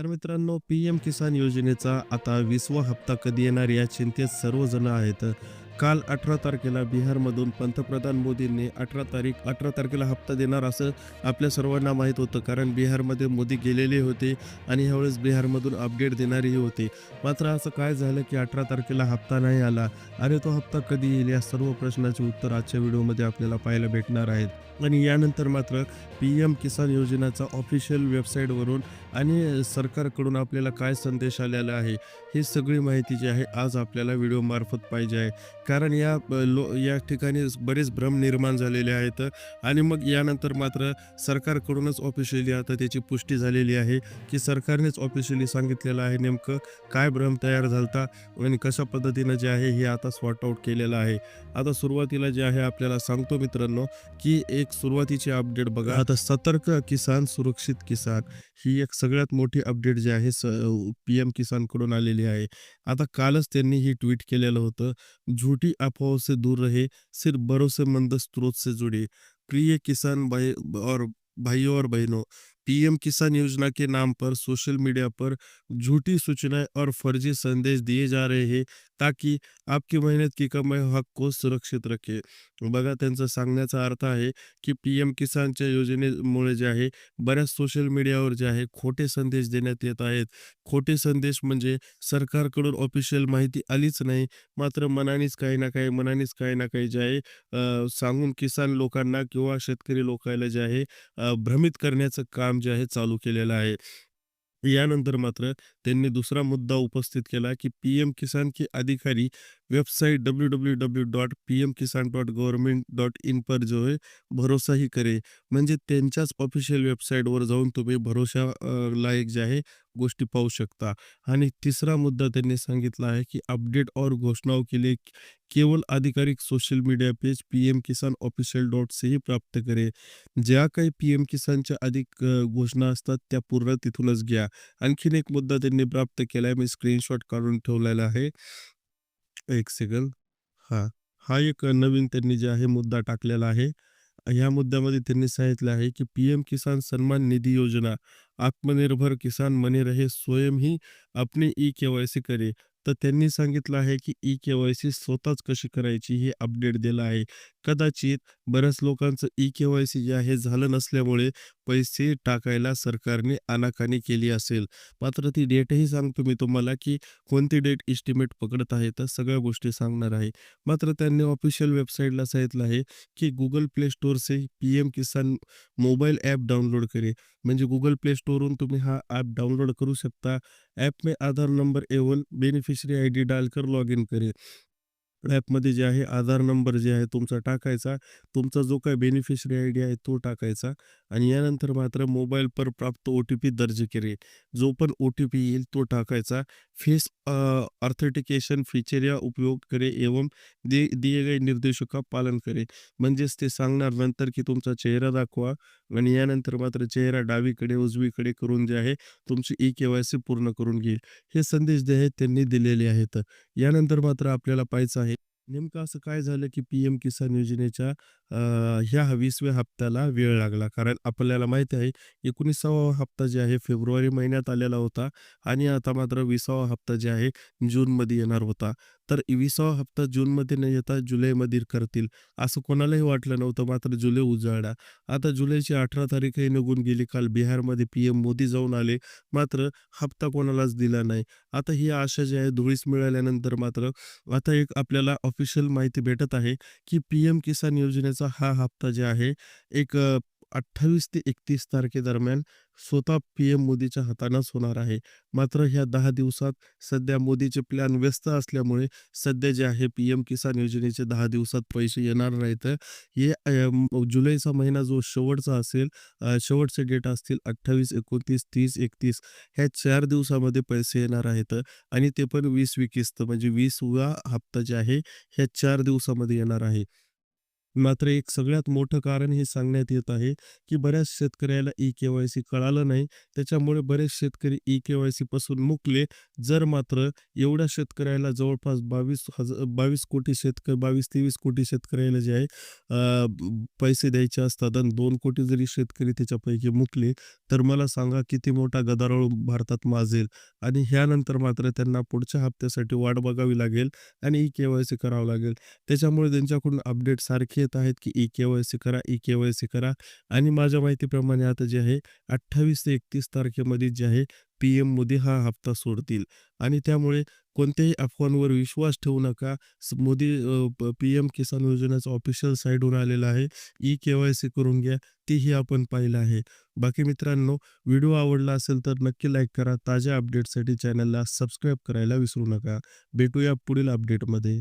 तर मित्रांनो P M किसान योजनेचा आता विसवा हप्ता कधी येणार या चिंतेत सर्वजण आहेत. काल अठरा तारखेला बिहारमधून पंतप्रधान मोदींनी अठरा तारीख अठरा तारखेला हप्ता देणार असं आपल्या सर्वांना माहीत होतं. कारण बिहारमध्ये मोदी गेलेले होते आणि ह्यावेळेस बिहारमधून अपडेट देणारेही होते. मात्र असं काय झालं की अठरा तारखेला हप्ता नाही आला? अरे तो हप्ता कधी येईल? या सर्व प्रश्नाचे उत्तर आजच्या व्हिडिओमध्ये आपल्याला पाहायला भेटणार आहेत. आणि यानंतर मात्र पी एम किसान योजनेचा ऑफिशियल वेबसाईटवरून आणि सरकारकडून आपल्याला काय संदेश आलेला आहे ही सगळी माहिती जी आहे आज आपल्याला व्हिडिओमार्फत पाहिजे आहे. कारण या लो या ठिकाणी बरेच भ्रम निर्माण झालेले आहेत आणि मग यानंतर मात्र सरकारकडूनच ऑफिशियली आता त्याची पुष्टी झालेली आहे की सरकारनेच ऑफिशियली सांगितलेलं आहे नेमकं काय भ्रम तयार झालता आणि कशा पद्धतीनं जे आहे हे आता सॉर्ट आऊट केलेलं आहे. आता सुरुवातीला जे आहे आपल्याला सांगतो मित्रांनो की एक सुरुवातीची अपडेट बघा. आता सतर्क किसान सुरक्षित किसान ही एक सगळ्यात मोठी अपडेट जी आहे स पी एम किसानकडून आलेली आहे. आता कालच त्यांनी ही ट्विट केलेलं होतं. झूठी अफवाहों से दूर रहे सिर्फ भरोसेमंद स्रोत से जुड़े। प्रिय किसान भाई और भाइयों और बहनों पीएम किसान योजना के नाम पर सोशल मीडिया पर झूठी सूचनाएँ और फर्जी संदेश दिए जा रहे हैं ताकि आपकी मेहनत की कमाई हक को सुरक्षित रखे। बघा त्यांचा सांगण्याचा अर्थ आहे की पी एम किसानच्या योजनेमुळे जे आहे बऱ्याच सोशल मीडियावर जे आहे खोटे संदेश येत आहेत. खोटे संदेश म्हणजे सरकारकडून ऑफिशियल माहिती आलीच नाही मात्र मनानेच काही ना काही मनानेच ना काही जे अ, सांगून किसान लोकांना किंवा शेतकरी लोकांना जे अ, भ्रमित करण्याचं काम जे आहे चालू केलेलं आहे. यानंतर मात्र त्यांनी दुसरा मुद्दा उपस्थित केला की पी एम किसान के अधिकारी website W W W dot P M Kisan dot government dot in पर जो आहे भरोसाही करे. म्हणजे त्यांच्याच ऑफिशियल वेबसाईटवर जाऊन तुम्ही भरोशा लायक जे आहे गोष्टी पाहू शकता. आणि तिसरा मुद्दा त्यांनी सांगितला आहे की अपडेट और घोषणाओं के लिए केवळ आधिकारिक social media page P M Kisan official dot से ही प्राप्त करे. ज्या काही पी एम किसानच्या अधिक घोषणा असतात त्या पूर्ण तिथूनच घ्या. आणखीन एक मुद्दा त्यांनी प्राप्त केलाय. मी स्क्रीनशॉट काढून ठेवलेला आहे. एक सेकंद हा. हा एक नवीन त्यांनी जे आहे मुद्दा टाकलेला आहे. ह्या मुद्द्यामध्ये त्यांनी सांगितलं आहे की पी एम किसान सन्मान निधी योजना आत्मनिर्भर किसान मनी रहे स्वयं ही ई के वाय सी करे. तर त्यांनी सांगितलं आहे की ई के वाय सी स्वतःच कशी करायची हे अपडेट दिलं आहे. कदाचित बऱ्याच लोकांचं ई के वाय सी जे आहे झालं नसल्यामुळे पैसे टाकायला सरकारने आनाकानी केली असेल. मात्र ती डेटही सांगतो मी तुम्हाला की कोणती डेट इस्टिमेट पकडत आहे तर सगळ्या गोष्टी सांगणार आहे. मात्र त्यांनी ऑफिशियल वेबसाईटला सांगितलं आहे की गुगल प्ले स्टोर से P M Kisan mobile app download करे म्हणजे गुगल प्ले स्टोरवरून तुम्ही हा ॲप डाउनलोड करू शकता. ऐप में आधार नंबर एवं बेनिफिशियरी आईडी डालकर लॉग इन ॲपमध्ये जे आहे आधार नंबर जे आहे तुमचा टाकायचा. तुमचा जो काही बेनिफिशरी आय डी आहे तो टाकायचा आणि यानंतर मात्र मोबाईल पर प्राप्त ओ टी पी दर्ज करे जो पण ओ टी पी येईल तो टाकायचा. फेस ऑर्थेटिकेशन फीचर या उपयोग करे एवं दे दिए गए निर्देशों का पालन करे. म्हणजेच ते सांगणार नंतर की तुमचा चेहरा दाखवा आणि यानंतर मात्र चेहरा डावीकडे उजवीकडे करून जे आहे तुमची ई के वाय सी पूर्ण करून घेईल. हे संदेश जे आहेत त्यांनी दिलेले आहेत. यानंतर मात्र आपल्याला पाहायचं आहे नेमकं असं काय झालं की पी एम किसान योजनेच्या ह्या वीसव्या हप्त्याला वेळ लागला. कारण आपल्याला माहिती आहे एकोणीसावा हप्ता जे आहे फेब्रुवारी महिन्यात आलेला होता आणि आता मात्र विसावा हप्ता जे आहे जूनमध्ये येणार होता. तर विसावा हप्ता जूनमध्ये न येता जुलैमध्ये करतील. असं कोणालाही वाटलं नव्हतं. मात्र जुलै उजाळला. आता जुलैची अठरा तारीखही निघून गेली. काल बिहारमध्ये पी एम मोदी जाऊन आले. मात्र हप्ता कोणालाच दिला नाही. आता ही आशा जी आहे धुळीस मिळाल्यानंतर मात्र आता एक आपल्याला ऑफिशियल माहिती भेटत आहे की पी एम किसान योजनेचा हा हप्ता जे आहे एक अठ्ठावीस ते एकतीस तारखेदरम्यान स्वतः पी एम मोदीच्या हातानंच होणार आहे. मात्र ह्या दहा दिवसात सध्या मोदीचे प्लॅन व्यस्त असल्यामुळे सध्या जे आहे पी एम किसान योजनेचे दहा दिवसात पैसे येणार नाहीत. हे जुलैचा महिना जो शेवटचा असेल शेवटचे डेट असतील अठ्ठावीस एकोणतीस तीस एकतीस ह्या चार दिवसामध्ये पैसे येणार आहेत. आणि ते पण वीस विकिस्त म्हणजे वीसवा हप्ता जे आहे ह्या चार दिवसामध्ये येणार आहे. मात्र एक सगळ्यात मोठं कारण हे सांगण्यात येत आहे, की बऱ्याच शेतकऱ्याला ई-के-वाय-सी कळालं नाही. त्याच्यामुळे बरेच शेतकरी ई-के-वाय-सी पासून मुकले. जर मात्र एवढ्या शेतकऱ्याला जवळपास बावीस हजार बावीस कोटी शेतकरी 22-23 कोटी शेतकऱ्याला जे आहे पैसे द्यायचे असतात आणि दोन कोटी जरी शेतकरी त्याच्यापैकी मुकले, तर मला सांगा किती मोठा गदारोळ भारतात माजेल आणि ह्यानंतर मात्र त्यांना पुढच्या हप्त्यासाठी वाट बघावी लागेल आणि ई-के-वाय-सी करावं लागेल. त्याच्यामुळे त्यांच्याकडून अपडेट सारखे येत आहेत, की ई-के-वाय-सी करा, ई-के-वाय-सी करा आणि माझ्या माहितीप्रमाणे आता जे आहे 28 ते 31 तारखेमध्ये जे आहे पी-एम मोदी हा हप्ता सोडतील आणि त्यामुळे कोणत्याही अफवांवर विश्वास ठेवू नका. मोदी पी-एम किसान योजनेचं ऑफिशियल साईटहून आलेला आहे. ई-के-वाय-सी करून घ्या. तेही आपण पाहिलं आहे. बाकी मित्रांनो, व्हिडिओ आवडला असेल तर नक्की लाईक करा. ताज्या अपडेटसाठी चॅनलला सबस्क्राईब करायला विसरू नका. भेटूया पुढील अपडेटमध्ये.